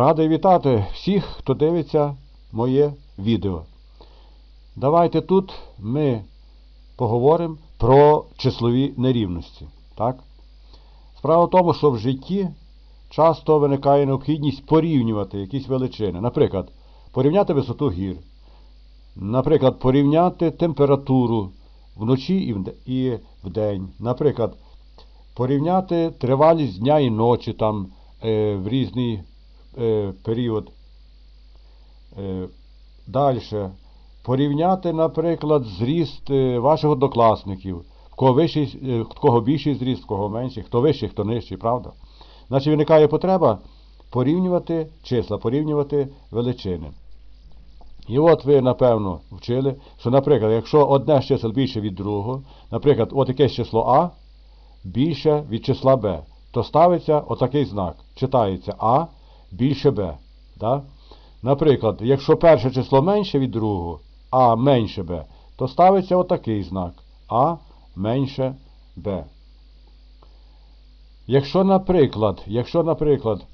Радий вітати всіх, хто дивиться моє відео. Давайте тут ми поговоримо про числові нерівності. Так? Справа в тому, що в житті часто виникає необхідність порівнювати якісь величини. Наприклад, порівняти висоту гір. Наприклад, порівняти температуру вночі і і вдень. Наприклад, порівняти тривалість дня і ночі там е, в різний е, період. Е, Далі. Порівняти, наприклад, зріст е, ваших однокласників. В кого, вищий, е, кого більший зріст, в кого менший, хто вищий, хто нижчий, правда? Значить, виникає потреба порівнювати числа, порівнювати величини. І от ви, напевно, вчили, що, наприклад, якщо одне з чисел більше від другого, наприклад, от якесь число А більше від числа Б, то ставиться отакий знак. Читається А більше Б. Да? Наприклад, якщо перше число менше від другого, А менше Б, то ставиться отакий знак А менше Б. Якщо, наприклад, якщо, наприклад,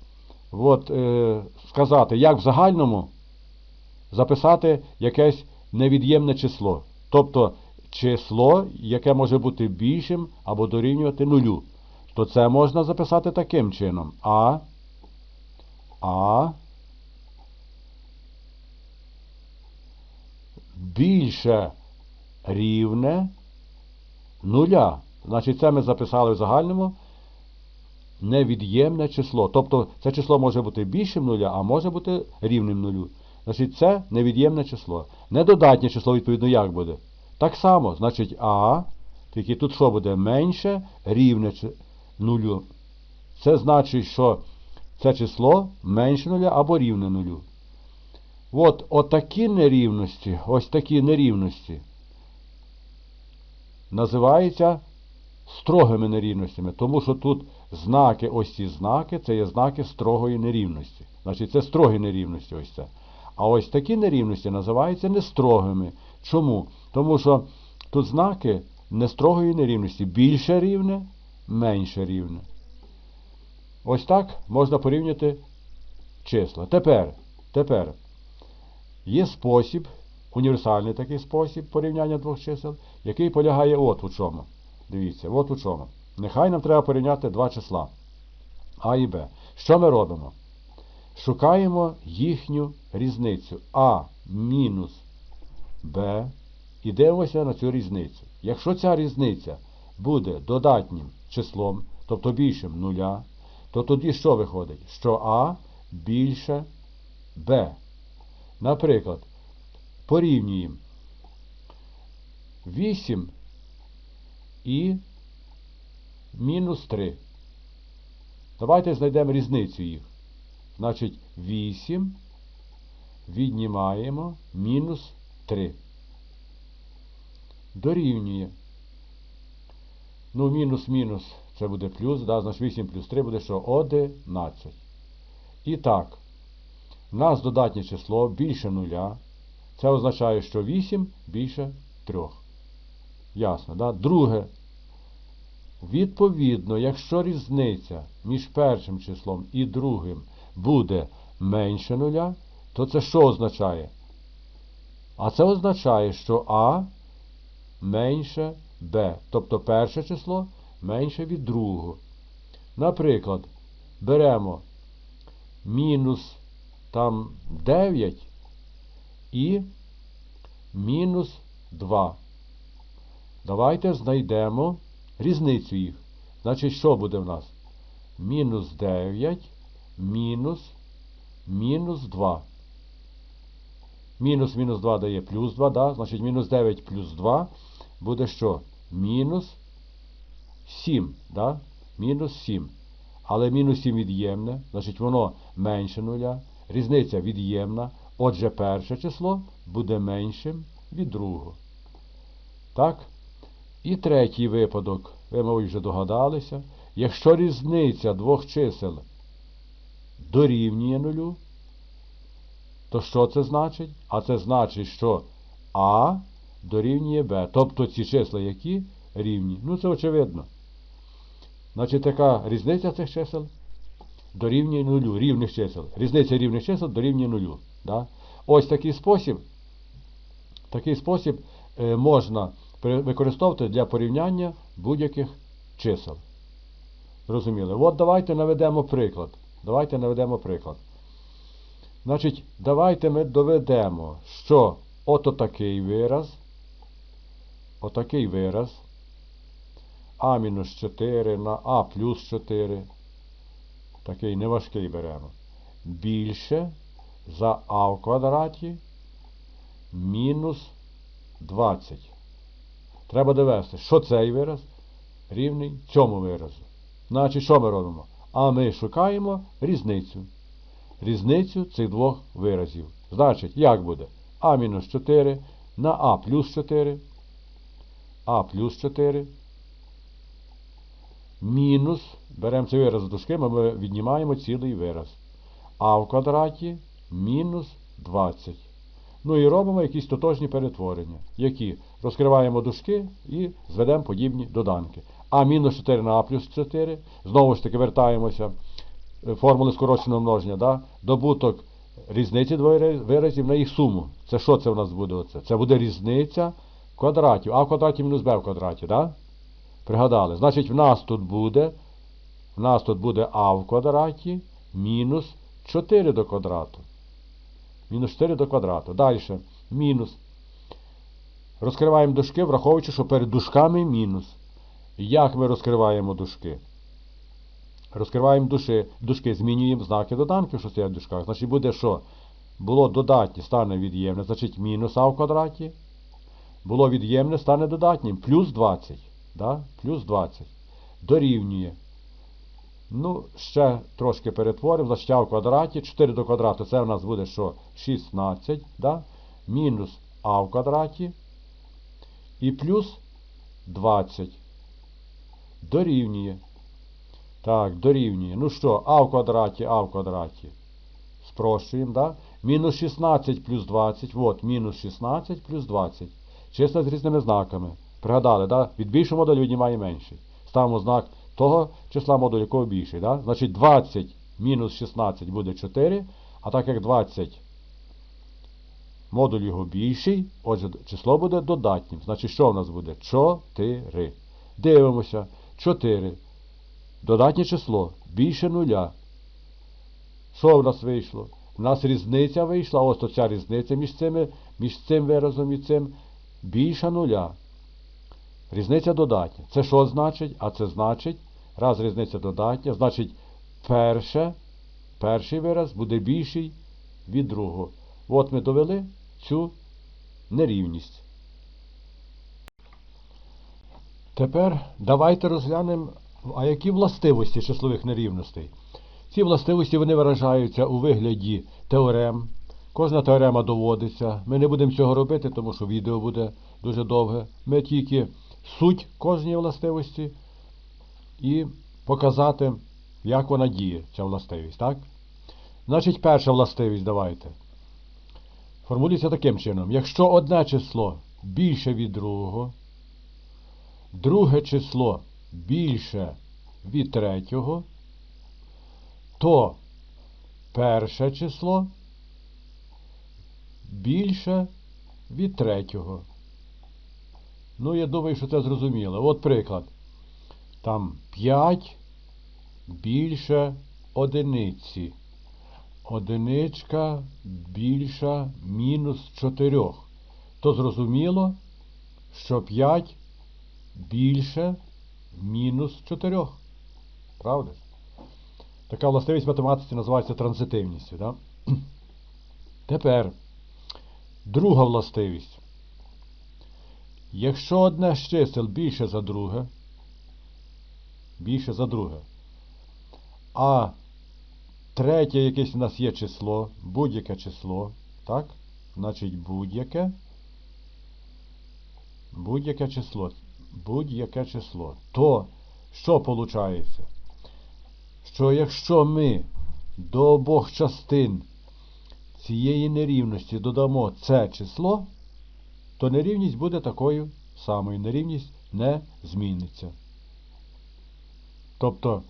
от, е, сказати, як в загальному записати якесь невід'ємне число. Тобто число, яке може бути більшим або дорівнювати нулю. То це можна записати таким чином. А. А. Більше рівне нуля. Значить, це ми записали в загальному невід'ємне число. Тобто це число може бути більшим нуля, а може бути рівним нулю. Значить, це невід'ємне число. Недодатнє число, відповідно, як буде? Так само, значить, А, тільки тут що буде? Менше рівне нулю. Це значить, що це число менше нуля або рівне нулю. От, отакі нерівності, ось такі нерівності називаються строгими нерівностями, тому що тут знаки, ось ці знаки, це є знаки строгої нерівності. Значить, це строгі нерівності ось це. А ось такі нерівності називаються нестрогими. Чому? Тому що тут знаки нестрогої нерівності більше рівне, менше рівне. Ось так можна порівняти числа. Тепер, тепер є спосіб, універсальний такий спосіб порівняння двох чисел, який полягає от у чому. Дивіться, от у чому. Нехай нам треба порівняти два числа А і Б. Що ми робимо? Шукаємо їхню різницю А мінус Б і дивимося на цю різницю. Якщо ця різниця буде додатнім числом, тобто більшим нуля, то тоді що виходить? Що А більше Б. Наприклад, порівнюємо 8 і мінус 3. Давайте знайдемо різницю їх. Значить, 8 віднімаємо мінус 3. Дорівнює. Ну, мінус-мінус це буде плюс, да? значить 8 плюс 3 буде що? 11. І так, в нас додатнє число більше нуля. Це означає, що 8 більше 3. Ясно, да? Друге. Відповідно, якщо різниця між першим числом і другим буде менше нуля, то це що означає? А це означає, що А менше Б. Тобто перше число менше від другого. Наприклад, беремо мінус там 9 і мінус 2. Давайте знайдемо різницю їх. Значить, що буде в нас? Мінус 9, мінус, мінус 2. Мінус мінус 2 дає плюс 2, да? значить мінус 9 плюс 2 буде що? Мінус 7. Да? Мінус 7. Але мінус 7 від'ємне, значить воно менше нуля. Різниця від'ємна. Отже, перше число буде меншим від другого. Так? І третій випадок, ви, мабуть, вже догадалися, якщо різниця двох чисел дорівнює нулю, то що це значить? А це значить, що А дорівнює Б. Тобто ці числа які рівні. Ну, це очевидно. Значить, така різниця цих чисел дорівнює нулю, рівних чисел. Різниця рівних чисел дорівнює нулю. Да? Ось такий спосіб, такий спосіб е, можна використовувати для порівняння будь-яких чисел. Зрозуміли? От давайте наведемо приклад. Давайте наведемо приклад. Значить, давайте ми доведемо, що ото такий вираз, отакий вираз, а мінус 4 на а плюс 4, такий неважкий беремо, більше за а в квадраті мінус 20. Треба довести, що цей вираз рівний цьому виразу. Значить, що ми робимо? А ми шукаємо різницю. Різницю цих двох виразів. Значить, як буде? А мінус 4 на А плюс 4. А плюс 4. Мінус. Беремо цей вираз з дужками, ми віднімаємо цілий вираз. А в квадраті мінус 20. Ну і робимо якісь тотожні перетворення, які розкриваємо дужки і зведемо подібні доданки. А мінус 4 на А плюс 4. Знову ж таки вертаємося е, формули скороченого множення. Да? Добуток різниці виразів на їх суму. Це що це в нас буде? Оце? Це буде різниця квадратів. А в квадраті мінус Б в квадраті. Да? Пригадали. Значить, в нас тут буде, в нас тут буде А в квадраті мінус 4 до квадрату. Мінус 4 до квадрату. Далі. Мінус. Розкриваємо дужки, враховуючи, що перед дужками мінус. Як ми розкриваємо дужки? Розкриваємо дужки, дужки, змінюємо знаки доданків, що стоять в дужках. Значить буде що? Було додатнє, стане від'ємне, значить мінус а в квадраті. Було від'ємне, стане додатнім. Плюс 20. Да? Плюс 20. Дорівнює. Ну, ще трошки. Значить, а в квадраті. 4 до квадрату це у нас буде що? 16. Да? Мінус а в квадраті. І плюс 20. Дорівнює. Так, дорівнює. Ну що, а в квадраті, а в квадраті. Спрощуємо, да? Мінус 16 плюс 20. От, мінус 16 плюс 20. Числа з різними знаками. Пригадали, да? від більшого модулю віднімає менший. Ставимо знак того числа модулю, якого більший. Да? Значить 20 мінус 16 буде 4. А так як 20 модуль його більший, отже, число буде додатнім. Значить, що в нас буде? 4. Дивимося. 4. Додатнє число більше нуля. Що в нас вийшло? У нас різниця вийшла, ось ця різниця між, цими, між цим виразом і цим більша нуля. Різниця додатня. Це що значить? А це значить, раз різниця додатня, значить перше, перший вираз буде більший від другого. От ми довели цю нерівність. Тепер давайте розглянемо, а які властивості числових нерівностей. Ці властивості вони виражаються у вигляді теорем. Кожна теорема доводиться. Ми не будемо цього робити, тому що відео буде дуже довге. Ми тільки суть кожної властивості і показати, як вона діє, ця властивість. Так? Значить, перша властивість давайте. Формулюється таким чином. Якщо одне число більше від другого, друге число більше від третього, то перше число більше від третього. Ну, я думаю, що це зрозуміло. От приклад. Там 5 більше одиниці. Одиничка більша мінус 4. То зрозуміло, що 5 більше мінус 4. Правда? Така властивість математиці називається транзитивністю. Да? Тепер друга властивість. Якщо одне з чисел більше за друге, більше за друге, а третє якесь у нас є число, будь-яке число, так? Значить будь-яке, будь-яке число, будь-яке число, то що виходить? Що якщо ми до обох частин цієї нерівності додамо це число, то нерівність буде такою самою. Нерівність не зміниться. Тобто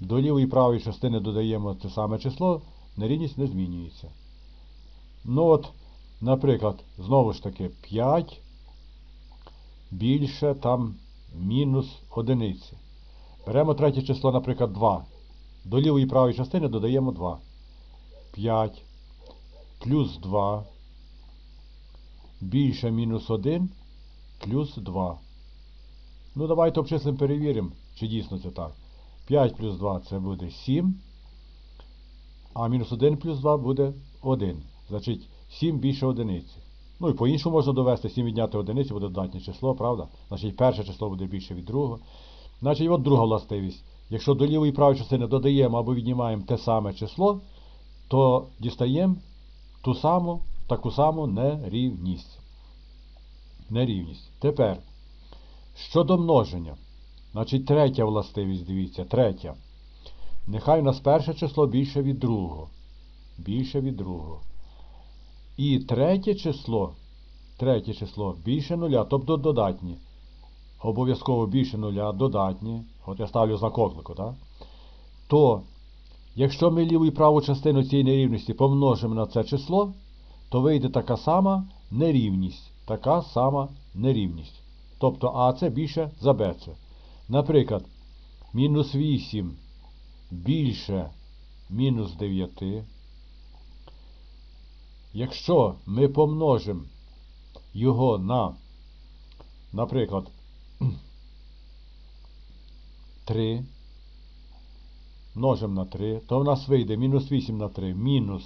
до лівої і правої частини додаємо те саме число, нерівність не змінюється. Ну от, наприклад, знову ж таки 5 більше там мінус одиниці. Беремо третє число, наприклад, 2. До лівої і правої частини додаємо 2. 5 плюс 2 більше мінус 1 плюс 2. Ну, давайте обчислимо, перевіримо, чи дійсно це так. 5 плюс 2 це буде 7. А мінус 1 плюс 2 буде 1. Значить, 7 більше одиниці. Ну і по-іншому можна довести 7 відняти одиниці, буде додатнє число, правда? Значить, перше число буде більше від другого. Значить, от друга властивість. Якщо до лівої і правої частини додаємо або віднімаємо те саме число, то дістаємо ту саму, таку саму нерівність. Нерівність. Тепер, щодо множення. Значить, третя властивість, дивіться, третя. Нехай у нас перше число більше від другого. Більше від другого. І третє число, третє число більше нуля, тобто додатнє. Обов'язково більше нуля, додатнє. От я ставлю знак оклику, так? То, якщо ми ліву і праву частину цієї нерівності помножимо на це число, то вийде така сама нерівність. Така сама нерівність. Тобто А це більше за Б це. Наприклад, мінус 8 більше мінус 9. Якщо ми помножимо його на, наприклад, 3, множимо на 3, то в нас вийде мінус 8 на 3, мінус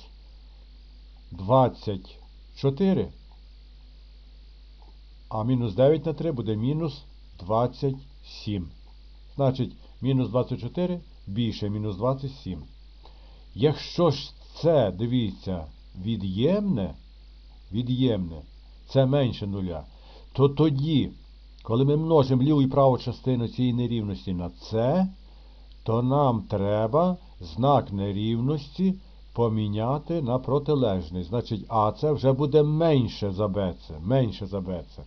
24, а мінус 9 на 3 буде мінус 27. Значить, мінус 24 більше мінус 27. Якщо ж це, дивіться, від'ємне, від'ємне, це менше нуля, то тоді, коли ми множимо ліву і праву частину цієї нерівності на це, то нам треба знак нерівності поміняти на протилежний. Значить, А це вже буде менше за Б це, менше за Б це.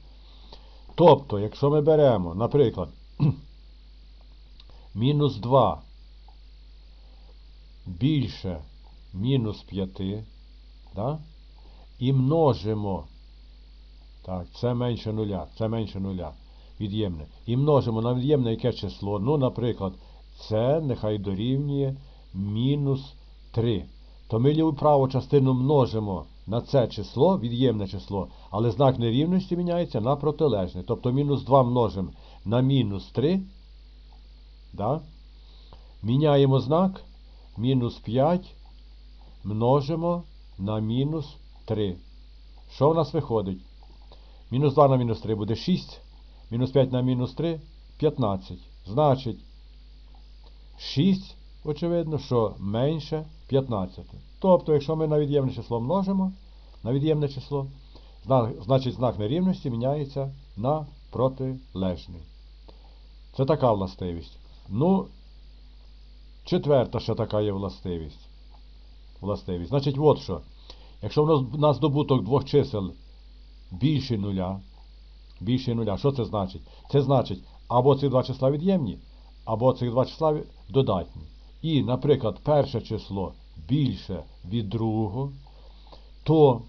Тобто, якщо ми беремо, наприклад, мінус 2 більше мінус 5, да? і множимо, так, це менше нуля, це менше нуля, від'ємне. І множимо на від'ємне яке число, ну, наприклад, це нехай дорівнює мінус 3. То ми ліву праву частину множимо на це число, від'ємне число, але знак нерівності міняється на протилежне. Тобто мінус 2 множимо на мінус 3. Да? Міняємо знак, мінус 5 множимо на мінус 3. Що в нас виходить? Мінус 2 на мінус 3 буде 6. Мінус 5 на мінус 3 15. Значить, 6, очевидно, що менше 15. Тобто, якщо ми на від'ємне число множимо, на від'ємне число, значить знак нерівності міняється на протилежний. Це така властивість. Ну, четверта ще така є властивість. властивість. Значить, от що. Якщо в нас добуток двох чисел більше нуля, більше нуля, що це значить? Це значить, або ці два числа від'ємні, або ці два числа додатні. І, наприклад, перше число більше від другого, то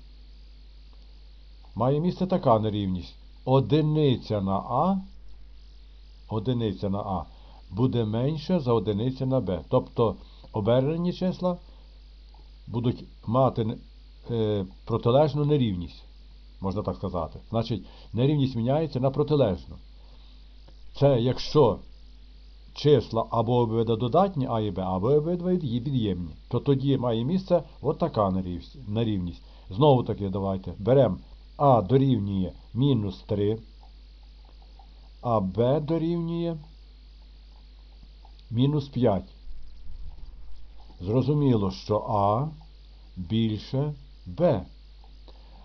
має місце така нерівність. Одиниця на А, одиниця на А буде менше за одиниця на Б. Тобто обернені числа будуть мати е, протилежну нерівність, можна так сказати. Значить, нерівність міняється на протилежну. Це якщо числа або обидва додатні А і Б, або обидва від'ємні, то тоді має місце от така нерівність. Знову таки, давайте беремо А дорівнює мінус 3, а Б дорівнює мінус 5. Зрозуміло, що А більше Б.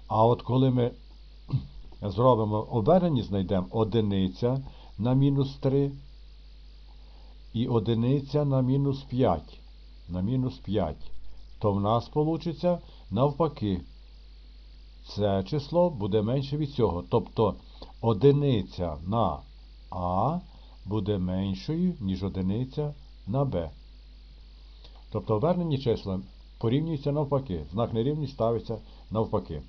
А от коли ми зробимо обернені, знайдемо одиниця на мінус 3 і одиниця на мінус 5. На мінус 5. То в нас вийде навпаки. Це число буде менше від цього. Тобто одиниця на А буде меншою, ніж одиниця на Б. Тобто обернені числа порівнюються навпаки. Знак нерівність ставиться навпаки.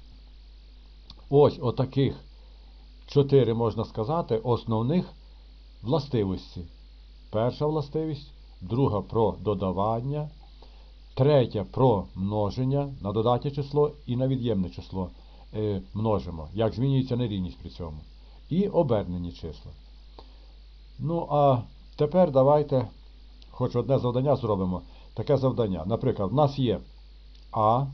Ось отаких чотири, можна сказати, основних властивості. Перша властивість, друга про додавання, третя про множення на додатнє число і на від'ємне число е, множимо, як змінюється нерівність при цьому. І обернені числа. Ну, а тепер давайте хоч одне завдання зробимо. Таке завдання. Наприклад, в нас є А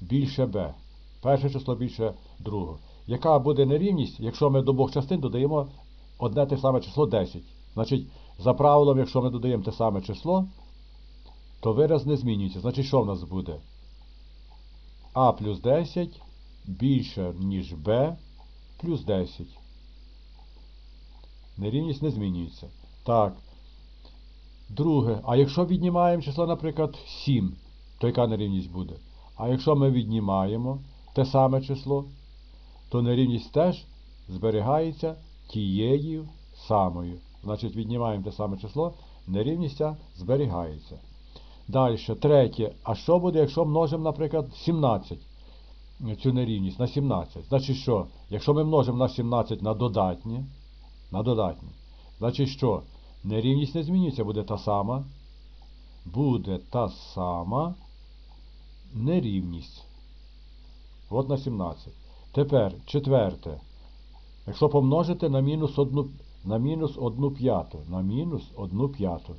більше Б. Перше число більше другого. Яка буде нерівність, якщо ми до обох частин додаємо одне те саме число 10? Значить, за правилом, якщо ми додаємо те саме число, то вираз не змінюється. Значить, що в нас буде? А плюс 10 більше, ніж Б плюс 10. Нерівність не змінюється. Так. Друге, а якщо віднімаємо число, наприклад, 7, то яка нерівність буде? А якщо ми віднімаємо те саме число, то нерівність теж зберігається тією самою. Значить, віднімаємо те саме число, нерівність зберігається. Далі, третє. А що буде, якщо множимо, наприклад, 17? Цю нерівність на 17. Значить що? Якщо ми множимо на 17 на додатнє, на додатнє, значить що? Нерівність не змінюється, буде та сама. Буде та сама нерівність. От на 17. Тепер четверте. Якщо помножити на мінус 1, на мінус 1 п'яту. На мінус 1 п'яту.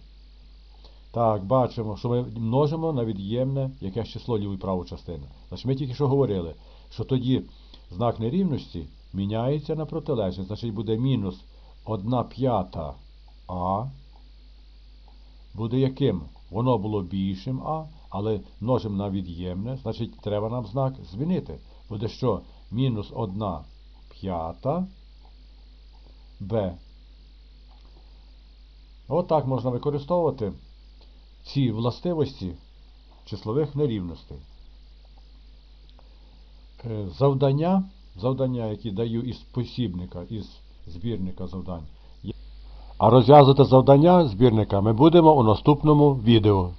Так, бачимо, що ми множимо на від'ємне якесь число ліву і праву частину. Значить, ми тільки що говорили, що тоді знак нерівності міняється на протилежність. Значить, буде мінус 1 п'ята А. Буде яким? Воно було більшим А, але множимо на від'ємне, значить, треба нам знак змінити. Буде що? Мінус 1 п'ята Б. Отак можна використовувати ці властивості числових нерівностей. Е, Завдання, завдання, які даю із посібника, із збірника завдань. А розв'язувати завдання збірника ми будемо у наступному відео.